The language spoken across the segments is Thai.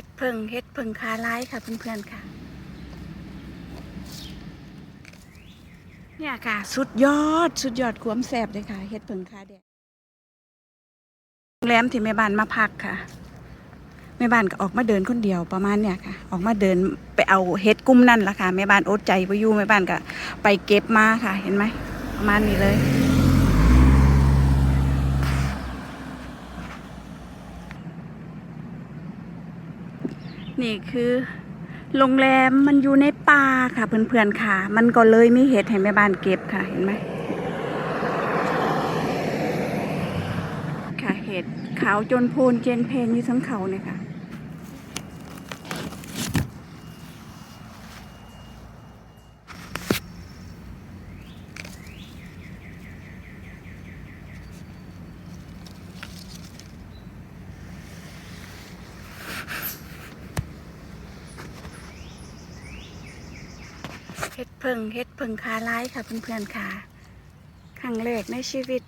ฮ็ดเพิงเฮ็ดเพิงคาร้ายค่ะเพื่อนๆค่ะ เนี่ยค่ะ สุดยอดสุดยอดควมแสบเลยค่ะเฮ็ดเพิงคาแดงโรงแรมที่แม่บ้านมาพักค่ะแม่บ้านก็ออกมาเดินคนเดียวประมาณเนี่ยค่ะ ออกมาเดินไปเอาเฮ็ดกุ้มนั่นละค่ะแม่บ้านอดใจไปอยู่แม่บ้านก็ไปเก็บมาค่ะ เห็นไหมประมาณนี้เลย นี่คือโรงแรมมันอยู่ในป่าค่ะเพื่อนๆค่ะ มันก็เลยไม่เห็ดให้แม่บ้านเก็บค่ะเห็นไหมค่ะเห็ดขาวจนโพนเจนเพนอยู่ทั้งเขาเนี่ยค่ะ เฮ็ดเพิงเฮ็ดเพิงคาไล่ค่ะเพื่อนๆค่ะครั้งแรกในชีวิต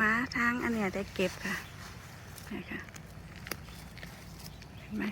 ม้าทางอันเนี้ยได้เก็บค่ะนี่ค่ะเห็นไหม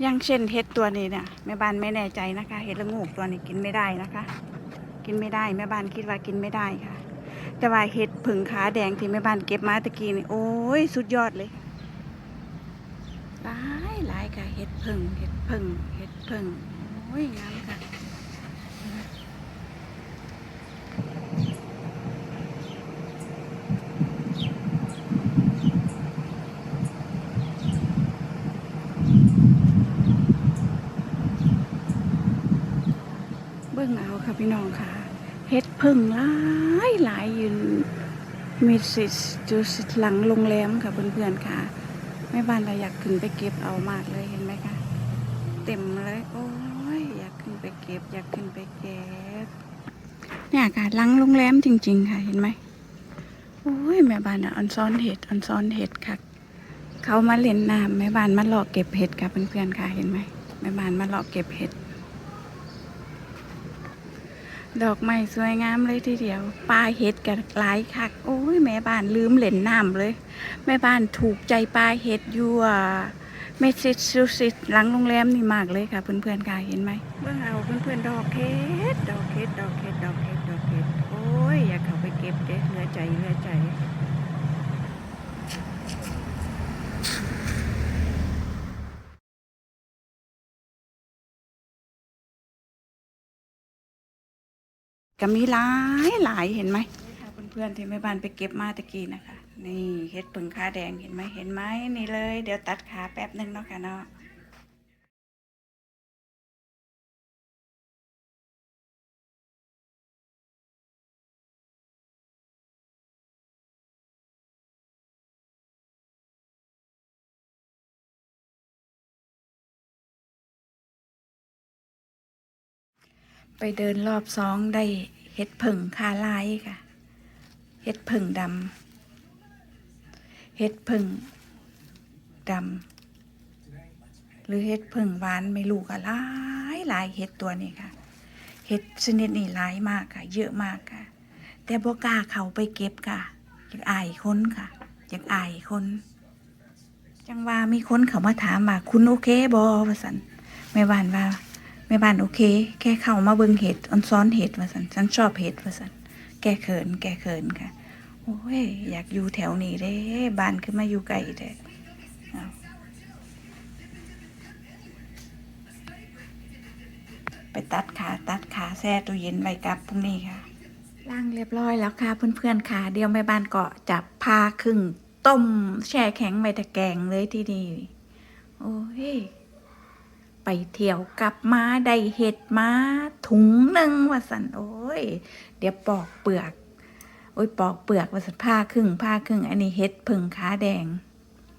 อย่างเช่นเห็ดตัวนี้เนี่ยแม่บ้านไม่แน่ใจนะคะ เห็ดละงูกตัวนี้กินไม่ได้นะคะ กินไม่ได้แม่บ้านคิดว่ากินไม่ได้ค่ะ แต่ว่าเห็ดผึ่งขาแดงที่แม่บ้านเก็บมาตะกี้นี่โอ้ยสุดยอดเลยหลายหลายค่ะเห็ดผึ่งเห็ดผึ่งเห็ดผึ่งโอ้ยงามค่ะ เบิ่งเอา ค่ะพี่น้องค่ะเฮ็ดพึ่งหลายหลายยืนมีสิจุดหลังโรงแรมค่ะเพื่อนๆค่ะแม่บ้านเราอยากขึ้นไปเก็บเอามากเลยเห็นไหมคะเต็มเลยโอ้ยอยากขึ้นไปเก็บ อยากขึ้นไปเก็บเนี่ยค่ะหลังโรงแรมจริง ๆ ค่ะเห็นไหมโอ้ยแม่บ้านอะออนซ้อนเห็ดออนซ้อนเห็ดค่ะเขามาเล่นน้ำแม่บ้านมาหลอกเก็บเห็ดค่ะเพื่อนๆค่ะเห็นไหมแม่บ้านมาหลอกเก็บเห็ด ดอกไม้สวยงามเลยทีเดียวปลาเห็ดกับหลายคัก โอ้ยแม่บ้านลืมเล่นน้ำเลย แม่บ้านถูกใจปลาเห็ดอยู่อะเมสซิสซูซิสหลังโรงแรมนี่มากเลยค่ะ เพื่อนๆค่ะเห็นไหมเบื้องเอาเพื่อนๆดอกเห็ดดอกเห็ดดอกเห็ดดอกเห็ดดอกเห็ดโอ้ยอยากเข้าไปเก็บเด้เหลือใจเหลือใจ ก็มีหลายหลายเห็นไหมค่ะเพื่อนๆที่แม่บ้านไปเก็บมาตะกี้นะคะ นี่เห็ดปึงขาแดงเห็นไหมเห็นไหมนี่เลย เดี๋ยวตัดขาแป๊บหนึ่งเนาะค่ะเนาะ ไปเดินรอบสองได้เห็ดผึ่งคาลายค่ะ เห็ดผึ่งดำเห็ดผึ่งดำหรือเห็ดเพิ่งหวานไม่รู้ก็หลายหลายเห็ดตัวนี้ค่ะ เห็ดชนิดนี้หลายมากค่ะ เยอะมากค่ะ แต่บกล้าเขาไปเก็บค่ะอยากอายคนค่ะอยากอายคนจังว่ามีคนเขามาถามว่าคุณโอเคบอสันแม่บ้านว่า แม่บ้านโอเค แค่เข้ามาเบิ่งเห็ดออนซ้อนเห็ดว่าสันฉันชอบเห็ดว่าสันแก้เขิน แก้เขินค่ะ โอ้ย อยากอยู่แถวนี้เด้บ้านขึ้นมาอยู่ไกลเด้ไปตัดขาตัดขาแช่ตู้เย็นไว้กับพรุ่งนี้ค่ะล้างเรียบร้อยแล้วค่ะเพื่อนๆค่ะเดี๋ยวแม่บ้านก็จับพาครึ่งต้มแช่แข็งไว้ตะแกรงเลยที่นี่โอ้ย เที่ยวกลับมาได้เห็ดมาถุงหนึ่งว่าสันโอ้ย เดี๋ยวปอกเปลือกโอ้ยปอกเปลือกว่าสันผ้าครึ่งผ้าครึ่ง อันนี้เห็ดผึ่งขาแดง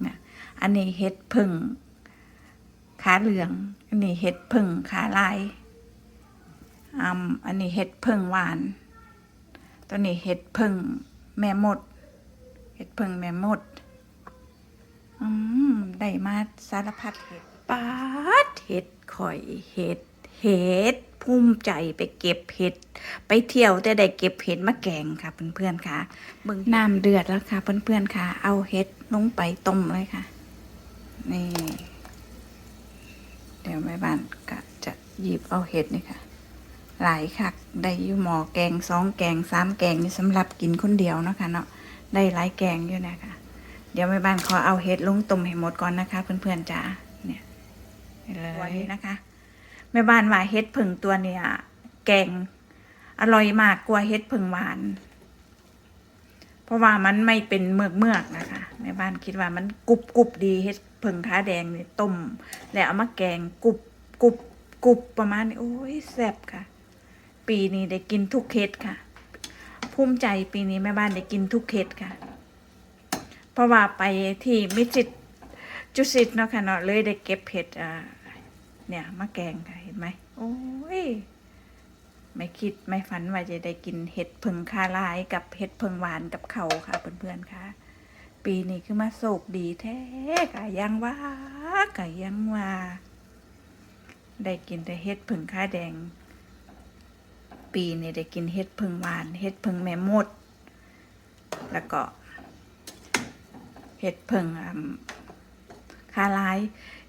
นะอันนี้เห็ดผึ่งขาเหลือง อันนี้เห็ดผึ่งขาลายอืมอันนี้เห็ดผึ่งหวาน ตัวนี้เห็ดผึ่งแม่มด เห็ดเพิงแม่มด อืมได้มาสารพัดเห็ด ปาดเห็ดข่อยเห็ดเห็ดภูมิใจไปเก็บเห็ด ไปเที่ยวแต่ได้เก็บเห็ดมาแกงค่ะเพื่อนๆค่ะเบิ่งน้ำเดือดแล้วค่ะ เพื่อนๆค่ะ เอาเห็ดลงไปต้มเลยค่ะ นี่ เดี๋ยวแม่บ้านก็จะหยิบเอาเห็ดนี่ค่ะ หลายคักได้อยู่หมอแกงสองแกงสามแกงนี่สำหรับกินคนเดียวนะคะเนาะได้หลายแกงอยู่นะคะเดี๋ยวแม่บ้านขอเอาเห็ดลงต้มให้หมดก่อนนะคะ เพื่อนๆจ้า เนี่ยนี่เลยนะคะ แม่บ้านว่าเห็ดผึ่งตัวเนี่ย แกงอร่อยมากกว่าเห็ดผึ่งหวาน เพราะว่ามันไม่เป็นเมือกเมือกๆนะคะ แม่บ้านคิดว่ามันกรุบกรุบดีเห็ดผึ่งขาแดงนี่ต้ม แล้วเอามาแกงกรุบกรุบกรุบประมาณนี้โอ้ยแซ่บค่ะ ปีนี้ได้กินทุกเห็ดค่ะ ภูมิใจปีนี้แม่บ้านได้กินทุกเขตค่ะ เพราะว่าไปที่มิจิต จุสิตเนาะค่ะเนาะเลยได้เก็บเห็ดอ่าเนี่ยมาแกงค่ะเห็นไหมโอ้ยไม่คิดไม่ฝันว่าจะได้กินเห็ดเพิงคาลายกับเห็ดเพิงหวานกับเขาค่ะเพื่อนๆค่ะ ปีนี้คือมาโศกดีแท้กะยังว่ากะยังว่าได้กินแต่เห็ดเพิงคาแดง ปีนี้ได้กินเห็ดพึ่งหวานเห็ดพึ่งแม่มด แล้วก็เห็ดพึ่ง อ่ำคาลาย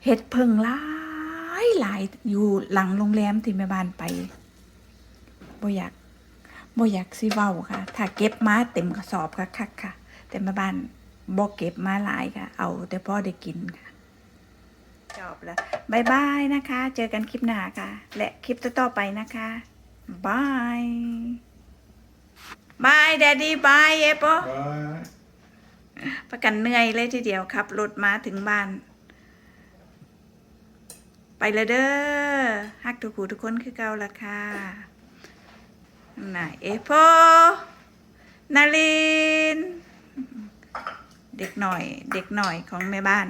เห็ดพึ่งหลายหลายอยู่หลังโรงแรมที่แม่บ้านไปบ่อยากบ่อยากสิเว้าค่ะ ถ้าเก็บมาเต็มกระสอบค่ะคักๆค่ะ แต่แม่บ้านบ่เก็บมาหลายค่ะ เอาแต่พอได้กินค่ะจบแล้วบายบายนะคะ เจอกันคลิปหน้าค่ะ และคลิปต่อๆไปนะคะบายบายแดดดี้บายเอปอ Bye. ประกันเหนื่อยเลยทีเดียวขับรถมาถึงบ้าน ไปละเด้อฮักทุกผู้ทุกคนคือเก่าละค่ะน่ะเอปอนาลิน เด็กหน่อย เด็กหน่อยของแม่บ้าน